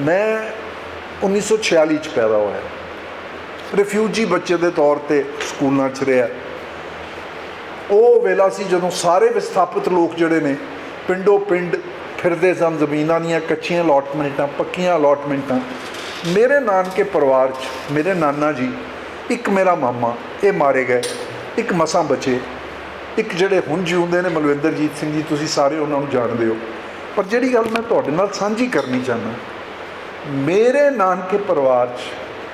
ਮੈਂ 1946 ਚ ਪੈਦਾ ਹੋਇਆ। ਰਿਫਿਊਜੀ ਬੱਚੇ ਦੇ ਤੌਰ ਤੇ ਸਕੂਲਾਂ 'ਚ ਰਿਹਾ। ਉਹ ਵੇਲਾ ਸੀ ਜਦੋਂ ਸਾਰੇ ਵਿਸਥਾਪਿਤ ਲੋਕ ਜਿਹੜੇ ਨੇ, ਪਿੰਡੋ ਪਿੰਡ ਫਿਰਦੇ ਸਨ, ਜ਼ਮੀਨਾਂ ਦੀਆਂ ਕੱਚੀਆਂ ਅਲਾਟਮੈਂਟਾਂ ਪੱਕੀਆਂ ਅਲਾਟਮੈਂਟਾਂ ਮੇਰੇ ਨਾਨਕੇ ਪਰਿਵਾਰ 'ਚ, ਮੇਰੇ ਨਾਨਾ ਜੀ, ਇੱਕ ਮੇਰਾ ਮਾਮਾ, ਇਹ ਮਾਰੇ ਗਏ। ਇੱਕ ਮਸਾਂ ਬਚੇ। ਇੱਕ ਜਿਹੜੇ ਹੁਣ ਜਿਉਂਦੇ ਨੇ, ਮਲਵਿੰਦਰਜੀਤ ਸਿੰਘ ਜੀ, ਤੁਸੀਂ ਸਾਰੇ ਉਹਨਾਂ ਨੂੰ ਜਾਣਦੇ ਹੋ। ਪਰ ਜਿਹੜੀ ਗੱਲ ਮੈਂ ਤੁਹਾਡੇ ਨਾਲ ਸਾਂਝੀ ਕਰਨੀ ਚਾਹੁੰਦਾ ਮੇਰੇ ਨਾਨਕੇ ਪਰਿਵਾਰ 'ਚ,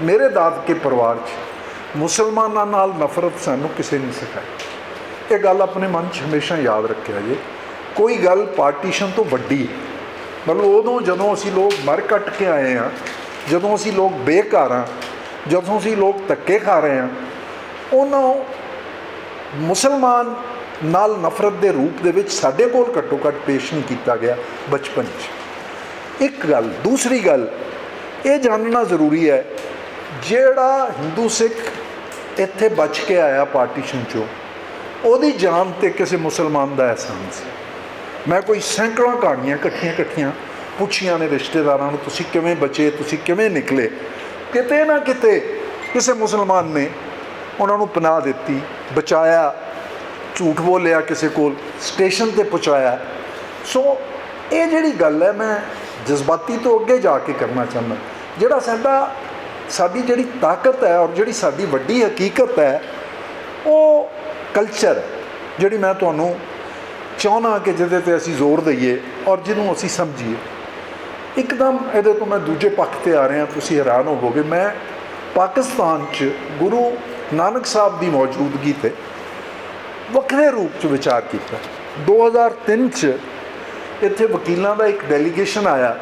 ਮੇਰੇ ਦਾਦਕੇ ਪਰਿਵਾਰ 'ਚ ਮੁਸਲਮਾਨਾਂ ਨਾਲ ਨਫ਼ਰਤ ਸਾਨੂੰ ਕਿਸੇ ਨੇ ਸਿਖਾਈ। ਇਹ ਗੱਲ ਆਪਣੇ ਮਨ 'ਚ ਹਮੇਸ਼ਾ ਯਾਦ ਰੱਖਿਆ ਜੇ। ਕੋਈ ਗੱਲ ਪਾਰਟੀਸ਼ਨ ਤੋਂ ਵੱਡੀ ਹੈ। ਮਤਲਬ ਉਦੋਂ ਜਦੋਂ ਅਸੀਂ ਲੋਕ ਮਰ ਕੱਟ ਕੇ ਆਏ ਆ ਜਦੋਂ ਅਸੀਂ ਲੋਕ ਬੇਕਾਰ ਹਾਂ, ਜਦੋਂ ਅਸੀਂ ਲੋਕ ਧੱਕੇ ਖਾ ਰਹੇ ਹਾਂ ਉਹਨਾਂ ਮੁਸਲਮਾਨ ਨਾਲ ਨਫ਼ਰਤ ਦੇ ਰੂਪ ਦੇ ਵਿੱਚ ਸਾਡੇ ਕੋਲ ਘੱਟੋ ਘੱਟ ਪੇਸ਼ ਨਹੀਂ ਕੀਤਾ ਗਿਆ ਬਚਪਨ 'ਚ। ਇੱਕ ਗੱਲ, ਦੂਸਰੀ ਗੱਲ, ਇਹ ਜਾਣਨਾ ਜ਼ਰੂਰੀ ਹੈ, ਜਿਹੜਾ ਹਿੰਦੂ ਸਿੱਖ ਇੱਥੇ ਬਚ ਕੇ ਆਇਆ ਪਾਰਟੀਸ਼ਨ ਚੋਂ, ਉਹਦੀ ਜਾਨ ਤੇ ਕਿਸੇ ਮੁਸਲਮਾਨ ਦਾ ਅਹਿਸਾਨ ਸੀ। ਮੈਂ ਕੋਈ ਸੈਂਕੜਾਂ ਕਹਾਣੀਆਂ ਇਕੱਠੀਆਂ ਇਕੱਠੀਆਂ ਪੁੱਛੀਆਂ ਨੇ ਰਿਸ਼ਤੇਦਾਰਾਂ ਨੂੰ, ਤੁਸੀਂ ਕਿਵੇਂ ਬਚੇ? ਤੁਸੀਂ ਕਿਵੇਂ ਨਿਕਲੇ? ਕਿਤੇ ਨਾ ਕਿਤੇ ਕਿਸੇ ਮੁਸਲਮਾਨ ਨੇ ਉਹਨਾਂ ਨੂੰ ਪਨਾਹ ਦਿੱਤੀ, ਬਚਾਇਆ, ਝੂਠ ਬੋਲਿਆ ਕਿਸੇ ਕੋਲ, ਸਟੇਸ਼ਨ ਤੇ ਪਹੁੰਚਾਇਆ। ਸੋ ਇਹ ਜਿਹੜੀ ਗੱਲ ਹੈ, ਮੈਂ ਜਜ਼ਬਾਤੀ ਤੋਂ ਅੱਗੇ ਜਾ ਕੇ ਕਰਨਾ ਚਾਹੁੰਦਾ। ਜਿਹੜਾ ਸਾਡਾ, ਸਾਡੀ ਜਿਹੜੀ ਤਾਕਤ ਹੈ ਔਰ ਜਿਹੜੀ ਸਾਡੀ ਵੱਡੀ ਹਕੀਕਤ ਹੈ, ਉਹ ਕਲਚਰ ਜਿਹੜੀ ਮੈਂ ਤੁਹਾਨੂੰ ਚਾਹੁੰਦਾ ਕਿ ਜਿਹਦੇ ਤੇ ਅਸੀਂ ਜ਼ੋਰ ਦਈਏ ਔਰ ਜਿਹਨੂੰ ਅਸੀਂ ਸਮਝੀਏ। ਇੱਕਦਮ ਇਹਦੇ ਤੋਂ ਮੈਂ ਦੂਜੇ ਪੱਖ ਤੇ ਆ ਰਿਹਾ, ਤੁਸੀਂ ਹੈਰਾਨ ਹੋਵੋਗੇ। ਮੈਂ ਪਾਕਿਸਤਾਨ 'ਚ ਗੁਰੂ ਨਾਨਕ ਸਾਹਿਬ ਦੀ ਮੌਜੂਦਗੀ ਤੇ ਵੱਖਰੇ ਰੂਪ 'ਚ ਵਿਚਾਰ ਕੀਤਾ। 2003 'ਚ ਇੱਥੇ ਵਕੀਲਾਂ ਦਾ ਇੱਕ ਡੈਲੀਗੇਸ਼ਨ ਆਇਆ।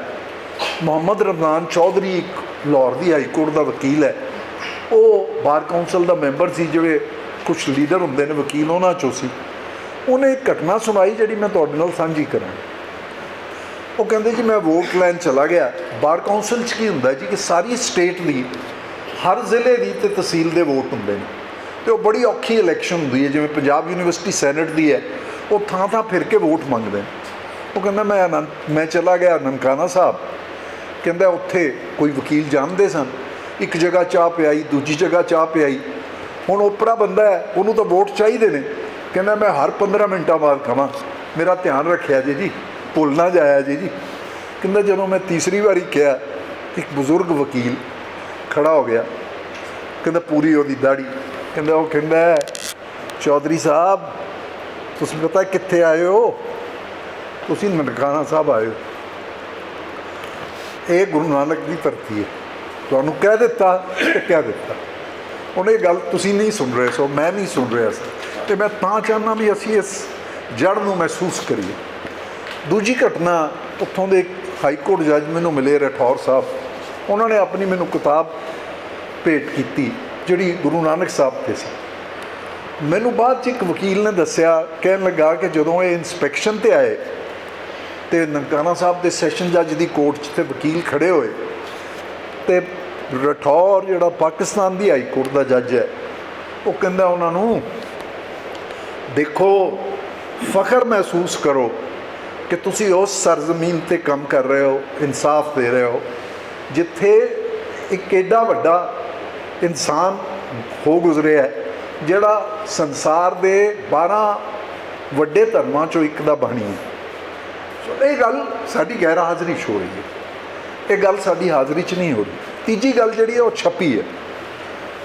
ਮੁਹੰਮਦ ਰਮਜ਼ਾਨ ਚੌਧਰੀ ਇੱਕ ਲਾਹੌਰ ਦੀ ਹਾਈ ਕੋਰਟ ਦਾ ਵਕੀਲ ਹੈ। ਉਹ ਬਾਰ ਕਾਉਂਸਲ ਦਾ ਮੈਂਬਰ ਸੀ, ਜਿਹੜੇ ਕੁਝ ਲੀਡਰ ਹੁੰਦੇ ਨੇ, ਵਕੀਲ ਉਹਨਾਂ ਚੋਂ ਸੀ। ਉਹਨੇ ਇੱਕ ਘਟਨਾ ਸੁਣਾਈ ਜਿਹੜੀ ਮੈਂ ਤੁਹਾਡੇ ਨਾਲ ਸਾਂਝੀ ਕਰਾਂ। ਉਹ ਕਹਿੰਦੇ ਜੀ, ਮੈਂ ਵੋਟ ਲੈਣ ਚਲਾ ਗਿਆ। ਬਾਰ ਕਾਉਂਸਲ 'ਚ ਕੀ ਹੁੰਦਾ ਜੀ ਕਿ ਸਾਰੀ ਸਟੇਟ ਦੀ, ਹਰ ਜ਼ਿਲ੍ਹੇ ਦੀ ਤੇ ਤਹਿਸੀਲ ਦੇ ਵੋਟ ਹੁੰਦੇ ਨੇ। ਤੇ ਉਹ ਬੜੀ ਔਖੀ ਇਲੈਕਸ਼ਨ ਹੁੰਦੀ ਹੈ, ਜਿਵੇਂ ਪੰਜਾਬ ਯੂਨੀਵਰਸਿਟੀ ਸੈਨੇਟ ਦੀ ਹੈ, ਉਹ ਥਾਂ ਥਾਂ ਫਿਰ ਕੇ ਵੋਟ ਮੰਗਦੇ ਨੇ। ਉਹ ਕਹਿੰਦਾ ਮੈਂ ਅਨੰਦ ਮੈਂ ਚਲਾ ਗਿਆ ਨਨਕਾਣਾ ਸਾਹਿਬ। ਕਹਿੰਦਾ ਉੱਥੇ ਕੋਈ ਵਕੀਲ ਜਾਣਦੇ ਸਨ। ਇੱਕ ਜਗ੍ਹਾ ਚਾਹ ਪਿਆਈ, ਦੂਜੀ ਜਗ੍ਹਾ ਚਾਹ ਪਿਆਈ। ਹੁਣ ਓਪਰਾ ਬੰਦਾ ਹੈ, ਉਹਨੂੰ ਤਾਂ ਵੋਟ ਚਾਹੀਦੇ ਨੇ। ਕਹਿੰਦਾ ਮੈਂ ਹਰ 15 ਮਿੰਟਾਂ ਬਾਅਦ ਕਹਾਂ ਮੇਰਾ ਧਿਆਨ ਰੱਖਿਆ ਜੀ ਜੀ, ਭੁੱਲ ਨਾ ਜਾਇਆ ਜੀ ਜੀ। ਕਹਿੰਦਾ ਜਦੋਂ ਮੈਂ ਤੀਸਰੀ ਵਾਰੀ ਕਿਹਾ, ਇੱਕ ਬਜ਼ੁਰਗ ਵਕੀਲ ਖੜਾ ਹੋ ਗਿਆ। ਕਹਿੰਦਾ ਪੂਰੀ ਉਹਦੀ ਦਾੜੀ ਕਹਿੰਦਾ ਉਹ ਕਹਿੰਦਾ, ਚੌਧਰੀ ਸਾਹਿਬ, ਤੁਸੀਂ ਪਤਾ ਕਿੱਥੇ ਆਏ ਹੋ? ਤੁਸੀਂ ਨਨਕਾਣਾ ਸਾਹਿਬ ਆਏ ਹੋ ਇਹ ਗੁਰੂ ਨਾਨਕ ਦੀ ਧਰਤੀ ਹੈ। ਤੁਹਾਨੂੰ ਕਹਿ ਦਿੱਤਾ ਤੇ ਕਹਿ ਦਿੱਤਾ। ਉਹਨੇ ਇਹ ਗੱਲ ਤੁਸੀਂ ਨਹੀਂ ਸੁਣ ਰਹੇ ਸੋ ਮੈਂ ਨਹੀਂ ਸੁਣ ਰਿਹਾ ਸੀ ਤੇ ਮੈਂ ਤਾਂ ਚਾਹੁੰਦਾ ਵੀ ਅਸੀਂ ਇਸ ਜੜ ਨੂੰ ਮਹਿਸੂਸ ਕਰੀਏ। ਦੂਜੀ ਘਟਨਾ ਉੱਥੋਂ ਦੇ ਹਾਈ ਕੋਰਟ ਜੱਜ ਮੈਨੂੰ ਮਿਲੇ ਰਠੌਰ ਸਾਹਿਬ। ਉਹਨਾਂ ਨੇ ਆਪਣੀ ਮੈਨੂੰ ਕਿਤਾਬ ਭੇਟ ਕੀਤੀ, ਜਿਹੜੀ ਗੁਰੂ ਨਾਨਕ ਸਾਹਿਬ ਤੇ ਸੀ। ਮੈਨੂੰ ਬਾਅਦ ਚ ਇੱਕ ਵਕੀਲ ਨੇ ਦੱਸਿਆ, ਕਹਿਣ ਲੱਗਾ ਕਿ ਜਦੋਂ ਇਹ ਇਨਸਪੈਕਸ਼ਨ ਤੇ ਆਏ ਤੇ ਨਨਕਾਣਾ ਸਾਹਿਬ ਦੇ ਸੈਸ਼ਨ ਜੱਜ ਦੀ ਕੋਰਟ 'ਚ ਤੇ ਵਕੀਲ ਖੜੇ ਹੋਏ। ਤੇ ਰਠੌਰ ਜਿਹੜਾ ਪਾਕਿਸਤਾਨ ਦੀ ਹਾਈ ਕੋਰਟ ਦਾ ਜੱਜ ਹੈ, ਉਹ ਕਹਿੰਦਾ ਉਹਨਾਂ ਨੂੰ, ਦੇਖੋ, ਫਖਰ ਮਹਿਸੂਸ ਕਰੋ ਕਿ ਤੁਸੀਂ ਉਸ ਸਰਜ਼ਮੀਨ ਤੇ ਕੰਮ ਕਰ ਰਹੇ ਹੋ, ਇਨਸਾਫ ਦੇ ਰਹੇ ਹੋ, ਜਿੱਥੇ ਇੱਕ ਐਡਾ ਵੱਡਾ ਇਨਸਾਨ ਹੋ ਗੁਜ਼ਰਿਆ ਹੈ, ਜਿਹੜਾ ਸੰਸਾਰ ਦੇ 12 ਵੱਡੇ ਧਰਮਾਂ ਚੋਂ ਇੱਕ ਦਾ ਬਾਣੀ ਹੈ। ਇਹ ਗੱਲ ਸਾਡੀ ਗੈਰ ਹਾਜ਼ਰੀ 'ਚ ਹੋ ਰਹੀ ਹੈ। ਇਹ ਗੱਲ ਸਾਡੀ ਹਾਜ਼ਰੀ 'ਚ ਨਹੀਂ ਹੋ ਰਹੀ। ਤੀਜੀ ਗੱਲ ਜਿਹੜੀ ਹੈ, ਉਹ ਛਪੀ ਹੈ।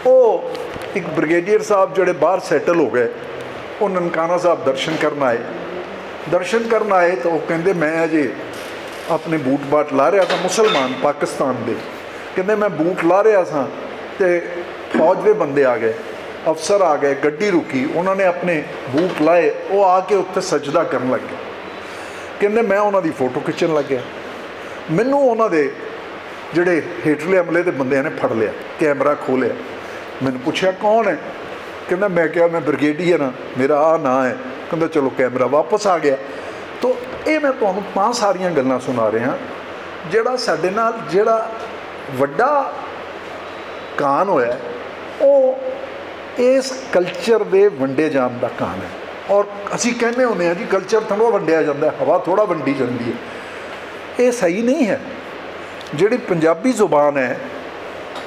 ਉਹ ਇੱਕ ਬ੍ਰਿਗੇਡੀਅਰ ਸਾਹਿਬ ਜਿਹੜੇ ਬਾਹਰ ਸੈਟਲ ਹੋ ਗਏ, ਉਹ ਨਨਕਾਣਾ ਸਾਹਿਬ ਦਰਸ਼ਨ ਕਰਨ ਆਏ। ਦਰਸ਼ਨ ਕਰਨ ਆਏ ਤਾਂ ਉਹ ਕਹਿੰਦੇ, ਮੈਂ ਅਜੇ ਆਪਣੇ ਬੂਟ ਬਾਟ ਲਾ ਰਿਹਾ ਤਾਂ ਮੁਸਲਮਾਨ ਪਾਕਿਸਤਾਨ ਦੇ। ਕਹਿੰਦੇ, ਮੈਂ ਬੂਟ ਲਾ ਰਿਹਾ ਸਾਂ ਤੇ ਫੌਜ ਦੇ ਬੰਦੇ ਆ ਗਏ, ਅਫਸਰ ਆ ਗਏ, ਗੱਡੀ ਰੁਕੀ, ਉਹਨਾਂ ਨੇ ਆਪਣੇ ਬੂਟ ਲਾਏ, ਉਹ ਆ ਕੇ ਉੱਥੇ ਸਜਦਾ ਕਰਨ ਲੱਗੇ। ਕਹਿੰਦੇ ਮੈਂ ਉਹਨਾਂ ਦੀ ਫੋਟੋ ਖਿੱਚਣ ਲੱਗਿਆ ਮੈਨੂੰ ਉਹਨਾਂ ਦੇ ਜਿਹੜੇ ਹੇਠਲੇ ਅਮਲੇ ਦੇ ਬੰਦਿਆਂ ਨੇ ਫੜ ਲਿਆ, ਕੈਮਰਾ ਖੋਲਿਆ ਮੈਨੂੰ ਪੁੱਛਿਆ, ਕੌਣ ਹੈ? ਕਹਿੰਦਾ, ਮੈਂ ਕਿਹਾ, ਮੈਂ ਬ੍ਰਿਗੇਡੀਅਰ ਹਾਂ, ਮੇਰਾ ਆ ਨਾਂ ਹੈ। ਕਹਿੰਦਾ, ਚਲੋ, ਕੈਮਰਾ ਵਾਪਸ ਆ ਗਿਆ। ਤੋ, ਇਹ ਮੈਂ ਤੁਹਾਨੂੰ ਤਾਂ ਸਾਰੀਆਂ ਗੱਲਾਂ ਸੁਣਾ ਰਿਹਾ, ਜਿਹੜਾ ਸਾਡੇ ਨਾਲ ਜਿਹੜਾ ਵੱਡਾ ਕਾਨ ਹੋਇਆ, ਉਹ ਇਸ ਕਲਚਰ ਦੇ ਵੰਡੇ ਜਾਣ ਦਾ ਕਾਨ ਹੈ। ਔਰ ਅਸੀਂ ਕਹਿੰਦੇ ਹੁੰਦੇ ਆ ਜੀ ਕਲਚਰ ਥੋੜਾ ਵੰਡਿਆ ਜਾਂਦਾ ਹਵਾ ਥੋੜਾ ਵੰਡੀ ਜਾਂਦੀ ਹੈ। ਇਹ ਸਹੀ ਨਹੀਂ ਹੈ। ਜਿਹੜੀ ਪੰਜਾਬੀ ਜ਼ੁਬਾਨ ਹੈ,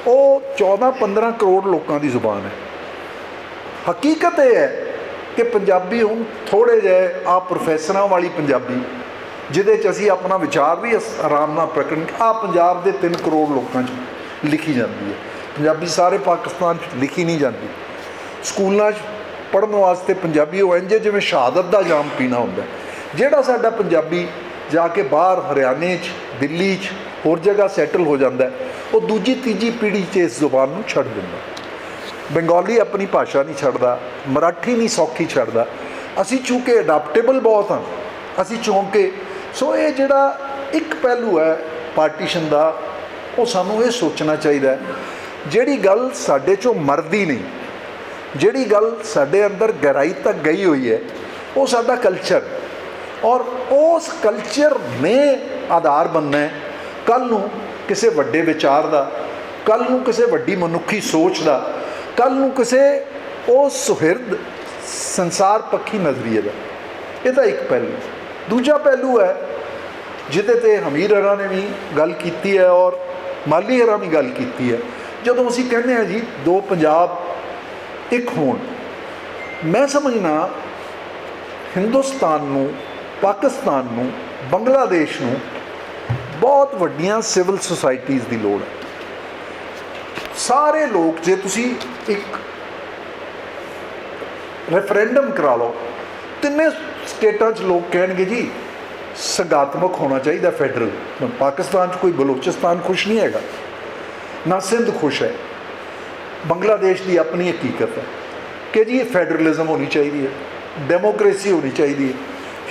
ਉਹ 14-15 ਕਰੋੜ ਲੋਕਾਂ ਦੀ ਜ਼ੁਬਾਨ ਹੈ। ਹਕੀਕਤ ਇਹ ਹੈ ਕਿ ਪੰਜਾਬੀ ਹੁਣ ਥੋੜੇ ਜਿਹੇ ਆ ਪ੍ਰੋਫੈਸਰਾਂ ਵਾਲੀ ਪੰਜਾਬੀ, ਜਿਹਦੇ 'ਚ ਅਸੀਂ ਆਪਣਾ ਵਿਚਾਰ ਵੀ ਅਸ- ਆਰਾਮ ਨਾਲ ਪ੍ਰਗਟ ਆ ਪੰਜਾਬ ਦੇ 3 ਕਰੋੜ ਲੋਕਾਂ 'ਚ ਲਿਖੀ ਜਾਂਦੀ ਹੈ। ਪੰਜਾਬੀ ਸਾਰੇ ਪਾਕਿਸਤਾਨ 'ਚ ਲਿਖੀ ਨਹੀਂ ਜਾਂਦੀ। ਸਕੂਲਾਂ 'ਚ ਪੜ੍ਹਨ ਵਾਸਤੇ ਪੰਜਾਬੀ ਉਹ ਇੰਜ ਜਿਵੇਂ ਸ਼ਹਾਦਤ ਦਾ ਜਾਮ ਪੀਣਾ ਹੁੰਦਾ ਜਿਹੜਾ ਸਾਡਾ ਪੰਜਾਬੀ ਜਾ ਕੇ ਬਾਹਰ ਹਰਿਆਣੇ 'ਚ, ਦਿੱਲੀ 'ਚ ਹੋਰ ਜਗ੍ਹਾ ਸੈਟਲ ਹੋ ਜਾਂਦਾ ਉਹ ਦੂਜੀ, ਤੀਜੀ ਪੀੜ੍ਹੀ 'ਚ ਇਸ ਜ਼ੁਬਾਨ ਨੂੰ ਛੱਡ ਦਿੰਦਾ ਬੰਗਾਲੀ ਆਪਣੀ ਭਾਸ਼ਾ ਨਹੀਂ ਛੱਡਦਾ, ਮਰਾਠੀ ਨਹੀਂ ਸੌਖੀ ਛੱਡਦਾ। ਅਸੀਂ ਚੂੰਕਿ ਅਡਾਪਟੇਬਲ ਬਹੁਤ ਹਾਂ, ਅਸੀਂ ਚੌਂਕੇ, ਸੋ ਇਹ ਜਿਹੜਾ ਇੱਕ ਪਹਿਲੂ ਹੈ ਪਾਰਟੀਸ਼ਨ ਦਾ, ਉਹ ਸਾਨੂੰ ਇਹ ਸੋਚਣਾ ਚਾਹੀਦਾ ਹੈ। ਜਿਹੜੀ ਗੱਲ ਸਾਡੇ ਚੋਂ ਮਰਦੀ ਨਹੀਂ ਜਿਹੜੀ ਗੱਲ ਸਾਡੇ ਅੰਦਰ ਗਹਿਰਾਈ ਤੱਕ ਗਈ ਹੋਈ ਹੈ, ਉਹ ਸਾਡਾ ਕਲਚਰ ਔਰ ਉਸ ਕਲਚਰ ਨੇ ਆਧਾਰ ਬਣਨਾ ਹੈ। ਕੱਲ ਨੂੰ ਕਿਸੇ ਵੱਡੇ ਵਿਚਾਰ ਦਾ ਕੱਲ ਨੂੰ ਕਿਸੇ ਵੱਡੀ ਮਨੁੱਖੀ ਸੋਚ ਦਾ ਕੱਲ ਨੂੰ ਕਿਸੇ ਉਹ ਸੁਹਿਰਦ ਸੰਸਾਰ ਪੱਖੀ ਨਜ਼ਰੀਏ ਦਾ। ਇਹਦਾ ਇੱਕ ਪਹਿਲੂ। ਦੂਜਾ ਪਹਿਲੂ ਹੈ, ਜਿਹਦੇ ਤੇ ਹਮੀਰ ਹਰਾਂ ਨੇ ਵੀ ਗੱਲ ਕੀਤੀ ਹੈ ਔਰ ਮਾਲੀ ਹਰਾਂ ਵੀ ਗੱਲ ਕੀਤੀ ਹੈ। ਜਦੋਂ ਅਸੀਂ ਕਹਿੰਦੇ ਹਾਂ ਜੀ, ਦੋ ਪੰਜਾਬ ਇੱਕ ਹੋਣ। ਮੈਂ ਸਮਝਣਾ ਹਿੰਦੁਸਤਾਨ ਨੂੰ, ਪਾਕਿਸਤਾਨ ਨੂੰ, ਬੰਗਲਾਦੇਸ਼ ਨੂੰ ਬਹੁਤ ਵੱਡੀਆਂ ਸਿਵਲ ਸੁਸਾਇਟੀਆਂ ਦੀ ਲੋੜ ਹੈ। ਸਾਰੇ ਲੋਕ, ਜੇ ਤੁਸੀਂ ਇੱਕ ਰੈਫਰੈਂਡਮ ਕਰਾ ਲਓ, ਤਿੰਨੇ ਸਟੇਟਾਂ 'ਚ ਲੋਕ ਕਹਿਣਗੇ, ਜੀ, ਸੰਗਾਤਮਕ ਹੋਣਾ ਚਾਹੀਦਾ ਫੈਡਰਲ। ਪਾਕਿਸਤਾਨ 'ਚ ਕੋਈ ਬਲੋਚਿਸਤਾਨ ਖੁਸ਼ ਨਹੀਂ ਹੈਗਾ। ਨਾ ਸਿੰਧ ਖੁਸ਼ ਹੈ। ਬੰਗਲਾਦੇਸ਼ ਦੀ ਆਪਣੀ ਹਕੀਕਤ ਹੈ ਕਿ ਜੀ ਫੈਡਰਲਿਜ਼ਮ ਹੋਣੀ ਚਾਹੀਦੀ ਹੈ, ਡੈਮੋਕ੍ਰੇਸੀ ਹੋਣੀ ਚਾਹੀਦੀ ਹੈ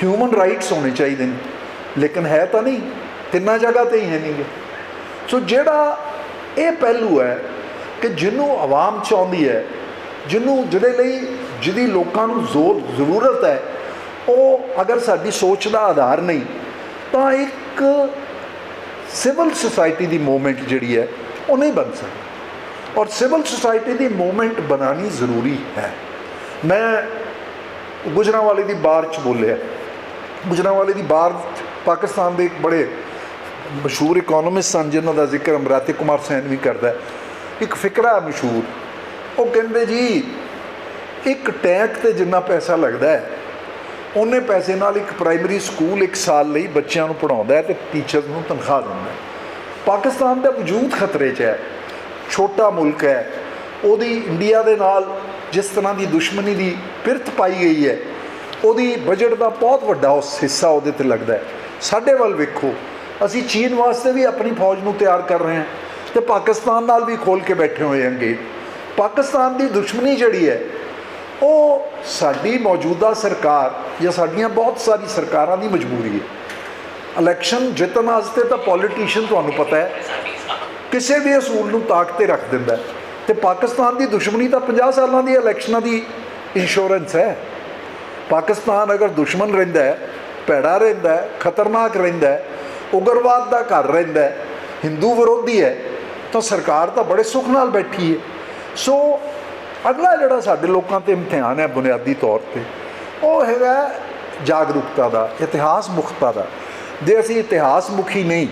ਹਿਊਮਨ ਰਾਈਟਸ ਹੋਣੇ ਚਾਹੀਦੇ ਨੇ। ਲੇਕਿਨ ਹੈ ਤਾਂ ਨਹੀਂ, ਤਿੰਨਾਂ ਜਗ੍ਹਾ ਤੇ ਹੀ ਹੈ ਨਹੀਂ ਗੇ ਸੋ ਜਿਹੜਾ ਇਹ ਪਹਿਲੂ ਹੈ ਕਿ ਜਿਹਨੂੰ ਆਵਾਮ ਚਾਹੁੰਦੀ ਹੈ, ਜਿਹਨੂੰ ਜਿਹਦੇ ਲਈ ਜਿਹਦੀ ਲੋਕਾਂ ਨੂੰ ਜ਼ੋਰ, ਜ਼ਰੂਰਤ ਹੈ, ਉਹ ਅਗਰ ਸਾਡੀ ਸੋਚ ਦਾ ਆਧਾਰ ਨਹੀਂ, ਤਾਂ ਇੱਕ ਸਿਵਲ ਸੁਸਾਇਟੀ ਦੀ ਮੂਵਮੈਂਟ ਜਿਹੜੀ ਹੈ, ਉਹ ਨਹੀਂ ਬਣ ਸਕਦੀ। ਔਰ ਸਿਵਲ ਸੁਸਾਇਟੀ ਦੀ ਮੂਵਮੈਂਟ ਬਣਾਉਣੀ ਜ਼ਰੂਰੀ ਹੈ ਮੈਂ ਗੁਜਰਾਂਵਾਲੇ ਦੀ ਬਾਰ ਚ ਬੋਲਿਆ ਗੁਜਰਾਂਵਾਲੇ ਦੀ ਬਾਰ ਪਾਕਿਸਤਾਨ ਦੇ ਇੱਕ ਬੜੇ ਮਸ਼ਹੂਰ ਇਕਨੋਮਿਸਟ ਸਨ ਜਿਨ੍ਹਾਂ ਦਾ ਜ਼ਿਕਰ ਅਮਰਾਤੀ ਕੁਮਾਰ ਸੈਨ ਵੀ ਕਰਦਾ ਇੱਕ ਫਿਕਰਾ ਹੈ ਮਸ਼ਹੂਰ ਉਹ ਕਹਿੰਦੇ ਜੀ ਇੱਕ ਟੈਂਕ ਤੇ ਜਿੰਨਾ ਪੈਸਾ ਲੱਗਦਾ ਹੈ ਉਹਨੇ ਪੈਸੇ ਨਾਲ ਇੱਕ ਪ੍ਰਾਇਮਰੀ ਸਕੂਲ ਇੱਕ ਸਾਲ ਲਈ ਬੱਚਿਆਂ ਨੂੰ ਪੜਾਉਂਦਾ ਹੈ ਤੇ ਟੀਚਰਸ ਨੂੰ ਤਨਖਾਹ ਦਿੰਦਾ ਹੈ ਪਾਕਿਸਤਾਨ ਦਾ ਵਜੂਦ ਖਤਰੇ 'ਚ ਹੈ ਛੋਟਾ ਮੁਲਕ ਹੈ, ਉਹਦੀ ਇੰਡੀਆ ਦੇ ਨਾਲ ਜਿਸ ਤਰ੍ਹਾਂ ਦੀ ਦੁਸ਼ਮਣੀ ਦੀ ਪਿਰਤ ਪਾਈ ਗਈ ਹੈ, ਉਹਦੀ ਬਜਟ ਦਾ ਬਹੁਤ ਵੱਡਾ ਉਸ ਹਿੱਸਾ ਉਹਦੇ ਤੇ ਲੱਗਦਾ ਹੈ। ਸਾਡੇ ਵੱਲ ਵੇਖੋ, ਅਸੀਂ ਚੀਨ ਵਾਸਤੇ ਵੀ ਆਪਣੀ ਫੌਜ ਨੂੰ ਤਿਆਰ ਕਰ ਰਹੇ ਹਾਂ ਤੇ ਪਾਕਿਸਤਾਨ ਨਾਲ ਵੀ ਖੋਲ ਕੇ ਬੈਠੇ ਹੋਏ ਹਾਂਗੇ। ਪਾਕਿਸਤਾਨ ਦੀ ਦੁਸ਼ਮਣੀ ਜਿਹੜੀ ਹੈ, ਉਹ ਸਾਡੀ ਮੌਜੂਦਾ ਸਰਕਾਰ ਜਾਂ ਸਾਡੀਆਂ ਬਹੁਤ ਸਾਰੀ ਸਰਕਾਰਾਂ ਦੀ ਮਜਬੂਰੀ ਹੈ। ਇਲੈਕਸ਼ਨ ਜਿੱਤਣ ਵਾਸਤੇ ਤਾਂ ਪੋਲੀਟੀਸ਼ੀਅਨ ਤੁਹਾਨੂੰ ਪਤਾ ਹੈ ਕਿਸੇ ਵੀ ਅਸੂਲ ਨੂੰ ਤਾਕ ਤੇ ਰੱਖ ਦਿੰਦਾ ਹੈ। ਤੇ ਪਾਕਿਸਤਾਨ ਦੀ ਦੁਸ਼ਮਣੀ ਤਾਂ 50 ਸਾਲਾਂ ਦੀ ਇਲੈਕਸ਼ਨਾਂ ਦੀ ਇੰਸ਼ੋਰੈਂਸ ਹੈ। ਪਾਕਿਸਤਾਨ ਅਗਰ ਦੁਸ਼ਮਣ ਰਹਿੰਦਾ ਹੈ, ਭੈੜਾ ਰਹਿੰਦਾ ਹੈ, ਖਤਰਨਾਕ ਰਹਿੰਦਾ ਹੈ, ਉਗਰਵਾਦ ਦਾ ਘਰ ਰਹਿੰਦਾ ਹੈ, ਹਿੰਦੂ ਵਿਰੋਧੀ ਹੈ, ਤਾਂ ਸਰਕਾਰ ਤਾਂ ਬੜੇ ਸੁੱਖ ਨਾਲ ਬੈਠੀ ਹੈ। ਸੋ ਅਗਲਾ ਜਿਹੜਾ ਸਾਡੇ ਲੋਕਾਂ ਤੇ ਇਮਤਿਹਾਨ ਹੈ ਬੁਨਿਆਦੀ ਤੌਰ ਤੇ, ਉਹ ਹੈਗਾ ਜਾਗਰੂਕਤਾ ਦਾ ਇਤਿਹਾਸ ਮੁਖਤਾ ਦਾ। ਜੇ ਅਸੀਂ ਇਤਿਹਾਸ ਮੁਖੀ ਨਹੀਂ,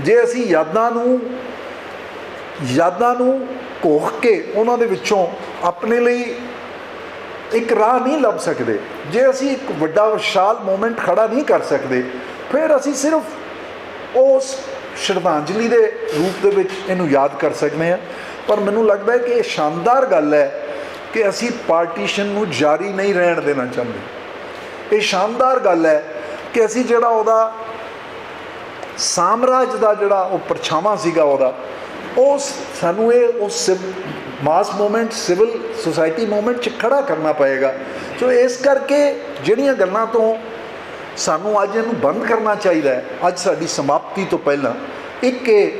ਜੇ ਅਸੀਂ ਯਾਦਾਂ ਨੂੰ ਯਾਦਾਂ ਨੂੰ ਘੋਖ ਕੇ ਉਹਨਾਂ ਦੇ ਵਿੱਚੋਂ ਆਪਣੇ ਲਈ ਇੱਕ ਰਾਹ ਨਹੀਂ ਲੱਭ ਸਕਦੇ। ਜੇ ਅਸੀਂ ਇੱਕ ਵੱਡਾ ਵਿਸ਼ਾਲ ਮੂਮੈਂਟ ਖੜਾ ਨਹੀਂ ਕਰ ਸਕਦੇ, ਫਿਰ ਅਸੀਂ ਸਿਰਫ ਉਸ ਸ਼ਰਧਾਂਜਲੀ ਦੇ ਰੂਪ ਦੇ ਵਿੱਚ ਇਹਨੂੰ ਯਾਦ ਕਰ ਸਕਦੇ ਹਾਂ। ਪਰ ਮੈਨੂੰ ਲੱਗਦਾ ਹੈ ਕਿ ਇਹ ਸ਼ਾਨਦਾਰ ਗੱਲ ਹੈ ਕਿ ਅਸੀਂ ਪਾਰਟੀਸ਼ਨ ਨੂੰ ਜਾਰੀ ਨਹੀਂ ਰਹਿਣ ਦੇਣਾ ਚਾਹੁੰਦੇ। ਇਹ ਸ਼ਾਨਦਾਰ ਗੱਲ ਹੈ ਕਿ ਅਸੀਂ ਜਿਹੜਾ ਉਹਦਾ ਸਾਮਰਾਜ ਦਾ ਜਿਹੜਾ ਉਹ ਪਰਛਾਵਾਂ ਸੀਗਾ ਉਹਦਾ ਉਹ ਸਾਨੂੰ ਇਹ ਉਸ mass movement, civil society movement ਚ ਖੜਾ ਕਰਨਾ ਪਏਗਾ। ਸੋ ਇਸ ਕਰਕੇ ਜਿਹੜੀਆਂ ਗੱਲਾਂ ਤੋਂ ਸਾਨੂੰ ਅੱਜ ਇਹਨੂੰ ਬੰਦ ਕਰਨਾ ਚਾਹੀਦਾ ਹੈ, ਅੱਜ ਸਾਡੀ ਸਮਾਪਤੀ ਤੋਂ ਪਹਿਲਾਂ, ਇੱਕ ਇਹ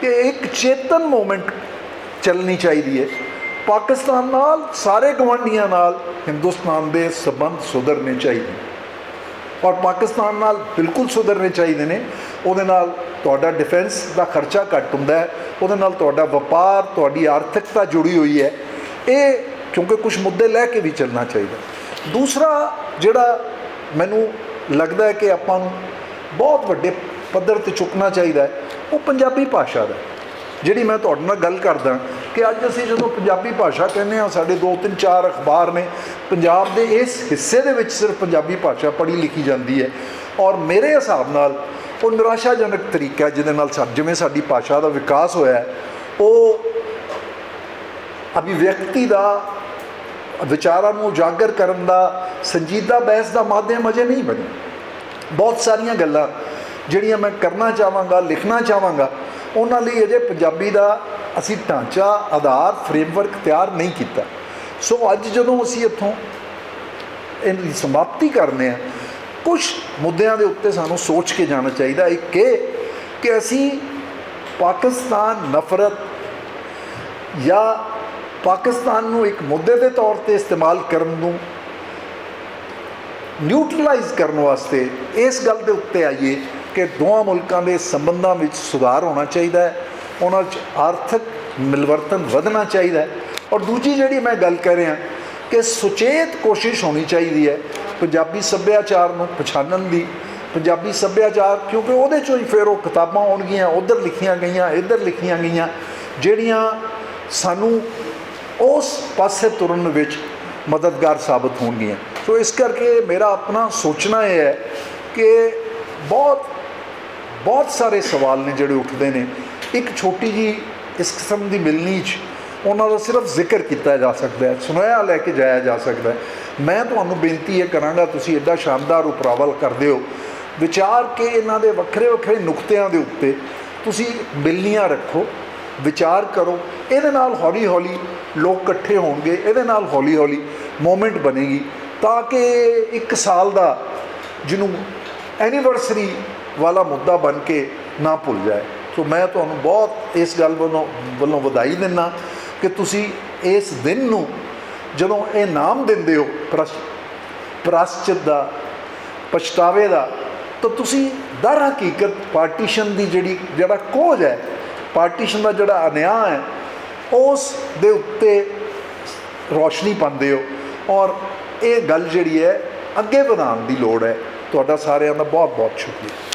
ਕਿ ਇੱਕ ਚੇਤਨ ਮੂਵਮੈਂਟ ਚੱਲਣੀ ਚਾਹੀਦੀ ਹੈ। ਪਾਕਿਸਤਾਨ ਨਾਲ, ਸਾਰੇ ਗਵਾਂਢੀਆਂ ਨਾਲ ਹਿੰਦੁਸਤਾਨ ਦੇ ਸਬੰਧ ਸੁਧਰਨੇ ਚਾਹੀਦੇ। ਔਰ ਪਾਕਿਸਤਾਨ ਨਾਲ ਬਿਲਕੁਲ ਸੁਧਰਨੇ ਚਾਹੀਦੇ ਨੇ। ਉਹਦੇ ਨਾਲ ਤੁਹਾਡਾ ਡਿਫੈਂਸ ਦਾ ਖਰਚਾ ਘੱਟ ਹੁੰਦਾ ਹੈ। ਉਹਦੇ ਨਾਲ ਤੁਹਾਡਾ ਵਪਾਰ, ਤੁਹਾਡੀ ਆਰਥਿਕਤਾ ਜੁੜੀ ਹੋਈ ਹੈ। ਇਹ ਕਿਉਂਕਿ ਕੁਝ ਮੁੱਦੇ ਲੈ ਕੇ ਵੀ ਚੱਲਣਾ ਚਾਹੀਦਾ। ਦੂਸਰਾ ਜਿਹੜਾ ਮੈਨੂੰ ਲੱਗਦਾ ਹੈ ਕਿ ਆਪਾਂ ਨੂੰ ਬਹੁਤ ਵੱਡੇ ਪੱਧਰ ਤੇ ਚੁੱਕਣਾ ਚਾਹੀਦਾ ਹੈ, ਉਹ ਪੰਜਾਬੀ ਭਾਸ਼ਾ ਦਾ ਜਿਹੜੀ ਮੈਂ ਤੁਹਾਡੇ ਨਾਲ ਗੱਲ ਕਰਦਾ ਕਿ ਅੱਜ ਅਸੀਂ ਜਦੋਂ ਪੰਜਾਬੀ ਭਾਸ਼ਾ ਕਹਿੰਦੇ ਆ ਸਾਡੇ ਦੋ ਤਿੰਨ ਚਾਰ ਅਖਬਾਰ ਨੇ, ਪੰਜਾਬ ਦੇ ਇਸ ਹਿੱਸੇ ਦੇ ਵਿੱਚ ਸਿਰਫ ਪੰਜਾਬੀ ਭਾਸ਼ਾ ਪੜ੍ਹੀ ਲਿਖੀ ਜਾਂਦੀ ਹੈ। ਔਰ ਮੇਰੇ ਹਿਸਾਬ ਨਾਲ ਉਹ ਨਿਰਾਸ਼ਾਜਨਕ ਤਰੀਕਾ ਜਿਹਦੇ ਨਾਲ ਸਾ- ਜਿਵੇਂ ਸਾਡੀ ਭਾਸ਼ਾ ਦਾ ਵਿਕਾਸ ਹੋਇਆ ਉਹ ਅਭਿਵਿਅਕਤੀ ਦਾ, ਵਿਚਾਰਾਂ ਨੂੰ ਉਜਾਗਰ ਕਰਨ ਦਾ, ਸੰਜੀਦਾ ਬਹਿਸ ਦਾ ਮਾਧਿਅਮ ਅਜੇ ਨਹੀਂ ਬਣਿਆ। ਬਹੁਤ ਸਾਰੀਆਂ ਗੱਲਾਂ ਜਿਹੜੀਆਂ ਮੈਂ ਕਰਨਾ ਚਾਹਾਂਗਾ, ਲਿਖਣਾ ਚਾਹਾਂਗਾ, ਉਹਨਾਂ ਲਈ ਅਜੇ ਪੰਜਾਬੀ ਦਾ ਅਸੀਂ ਢਾਂਚਾ, ਆਧਾਰ ਫਰੇਮਵਰਕ ਤਿਆਰ ਨਹੀਂ ਕੀਤਾ। ਸੋ ਅੱਜ ਜਦੋਂ ਅਸੀਂ ਇੱਥੋਂ ਇਹਦੀ ਸਮਾਪਤੀ ਕਰਨੇ ਆ ਕੁਝ ਮੁੱਦਿਆਂ ਦੇ ਉੱਤੇ ਸਾਨੂੰ ਸੋਚ ਕੇ ਜਾਣਾ ਚਾਹੀਦਾ ਇੱਕ ਇਹ ਕਿ ਅਸੀਂ ਪਾਕਿਸਤਾਨ ਨਫ਼ਰਤ ਜਾਂ ਪਾਕਿਸਤਾਨ ਨੂੰ ਇੱਕ ਮੁੱਦੇ ਦੇ ਤੌਰ ਤੇ ਇਸਤੇਮਾਲ ਕਰਨ ਨੂੰ ਨਿਊਟਰਲਾਈਜ਼ ਕਰਨ ਵਾਸਤੇ ਇਸ ਗੱਲ ਦੇ ਉੱਤੇ ਆਈਏ ਕਿ ਦੋਵਾਂ ਮੁਲਕਾਂ ਦੇ ਸੰਬੰਧਾਂ ਵਿੱਚ ਸੁਧਾਰ ਹੋਣਾ ਚਾਹੀਦਾ ਹੈ। ਉਹਨਾਂ 'ਚ ਆਰਥਿਕ ਮਿਲਵਰਤਨ ਵਧਣਾ ਚਾਹੀਦਾ ਔਰ ਦੂਜੀ ਜਿਹੜੀ ਮੈਂ ਗੱਲ ਕਰ ਰਿਹਾ ਕਿ ਸੁਚੇਤ ਕੋਸ਼ਿਸ਼ ਹੋਣੀ ਚਾਹੀਦੀ ਹੈ ਪੰਜਾਬੀ ਸੱਭਿਆਚਾਰ ਨੂੰ ਪਛਾਣਨ ਦੀ। ਪੰਜਾਬੀ ਸੱਭਿਆਚਾਰ, ਕਿਉਂਕਿ ਉਹਦੇ ਚੋਂ ਹੀ ਫਿਰ ਉਹ ਕਿਤਾਬਾਂ ਆਉਣਗੀਆਂ, ਉਧਰ ਲਿਖੀਆਂ ਗਈਆਂ, ਇੱਧਰ ਲਿਖੀਆਂ ਗਈਆਂ, ਜਿਹੜੀਆਂ ਸਾਨੂੰ ਉਸ ਪਾਸੇ ਤੁਰਨ ਵਿੱਚ ਮਦਦਗਾਰ ਸਾਬਤ ਹੋਣਗੀਆਂ। ਸੋ ਇਸ ਕਰਕੇ ਮੇਰਾ ਆਪਣਾ ਸੋਚਣਾ ਇਹ ਹੈ ਕਿ ਬਹੁਤ ਬਹੁਤ ਸਾਰੇ ਸਵਾਲ ਨੇ ਜਿਹੜੇ ਉੱਠਦੇ ਨੇ। ਇੱਕ ਛੋਟੀ ਜੀ ਇਸ ਕਿਸਮ ਦੀ ਮਿਲਣੀ 'ਚ ਉਹਨਾਂ ਦਾ ਸਿਰਫ ਜ਼ਿਕਰ ਕੀਤਾ ਜਾ ਸਕਦਾ ਹੈ, ਸੁਨੇਹਾ ਲੈ ਕੇ ਜਾਇਆ ਜਾ ਸਕਦਾ ਹੈ। ਮੈਂ ਤੁਹਾਨੂੰ ਬੇਨਤੀ ਇਹ ਕਰਾਂਗਾ, ਤੁਸੀਂ ਐਡਾ ਸ਼ਾਨਦਾਰ ਉਪਰਾਵਲ ਕਰਦੇ ਹੋ। ਵਿਚਾਰ ਕੇ ਇਹਨਾਂ ਦੇ ਵੱਖਰੇ ਵੱਖਰੇ ਨੁਕਤਿਆਂ ਦੇ ਉੱਤੇ ਤੁਸੀਂ ਮਿਲਨੀਆਂ ਰੱਖੋ, ਵਿਚਾਰ ਕਰੋ। ਇਹਦੇ ਨਾਲ ਹੌਲੀ ਹੌਲੀ ਲੋਕ ਇਕੱਠੇ ਹੋਣਗੇ, ਇਹਦੇ ਨਾਲ ਹੌਲੀ ਹੌਲੀ ਮੂਵਮੈਂਟ ਬਣੇਗੀ। ਤਾਂ ਕਿ ਇੱਕ ਸਾਲ ਦਾ ਜਿਹਨੂੰ ਐਨੀਵਰਸਰੀ ਵਾਲਾ ਮੁੱਦਾ ਬਣ ਕੇ ਨਾ ਭੁੱਲ ਜਾਏ। ਸੋ ਮੈਂ ਤੁਹਾਨੂੰ ਬਹੁਤ ਇਸ ਗੱਲ ਵੱਲੋਂ ਵੱਲੋਂ ਵਧਾਈ ਦਿੰਦਾ ਕਿ ਤੁਸੀਂ ਇਸ ਦਿਨ ਨੂੰ ਜਦੋਂ ਇਹ ਨਾਮ ਦਿੰਦੇ ਹੋ ਪ੍ਰਸ਼ ਪ੍ਰਾਸ਼ਚਿਤ ਦਾ, ਪਛਤਾਵੇ ਦਾ, ਤਾਂ ਤੁਸੀਂ ਦਰ ਹਕੀਕਤ ਪਾਰਟੀਸ਼ਨ ਦੀ ਜਿਹੜੀ ਜਿਹੜਾ ਕੋਝ ਹੈ, ਪਾਰਟੀਸ਼ਨ ਦਾ ਜਿਹੜਾ ਅਨਿਆ ਹੈ, ਉਸ ਦੇ ਉੱਤੇ ਰੋਸ਼ਨੀ ਪਾਉਂਦੇ ਹੋ ਔਰ ਇਹ ਗੱਲ ਜਿਹੜੀ ਹੈ ਅੱਗੇ ਵਧਾਉਣ ਦੀ ਲੋੜ ਹੈ। ਤੁਹਾਡਾ ਸਾਰਿਆਂ ਦਾ ਬਹੁਤ ਬਹੁਤ ਸ਼ੁਕਰੀਆ।